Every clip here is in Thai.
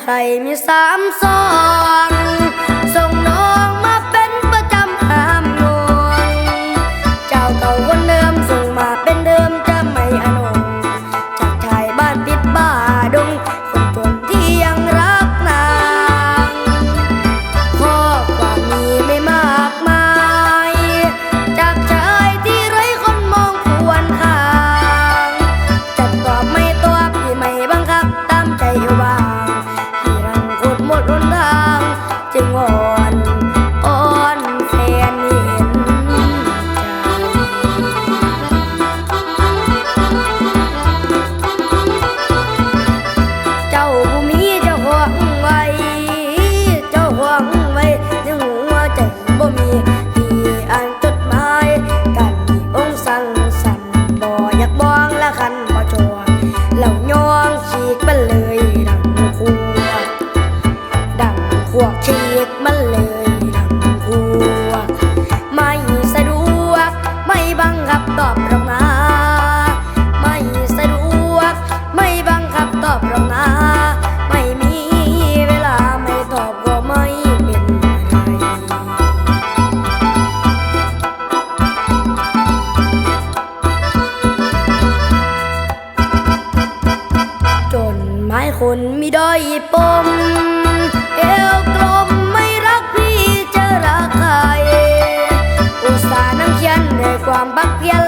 ใครมีสามซ้อนส่ง อ่านจดหมายกันมีองค์สั่งสั่นบ่อยากมองละคันบ่จวเหล่าย่องฉีกมันเลย ดังขวดดังขวกฉีกมันเลย ดังขวกไม่สะดวกไม่บังคับตอบรา นไม้คนมีด้อยปม เอวกลมไม่รักพี่จะรักใคร อุตส่าห์นั่งเขียนในความบักเพียน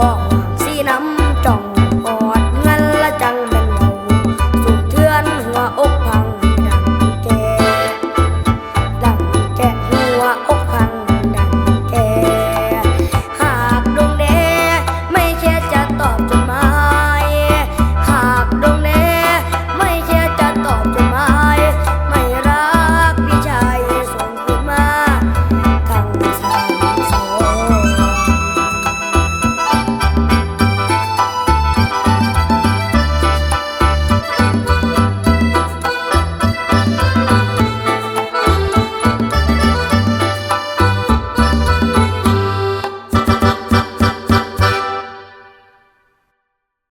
บอกสีน้ำ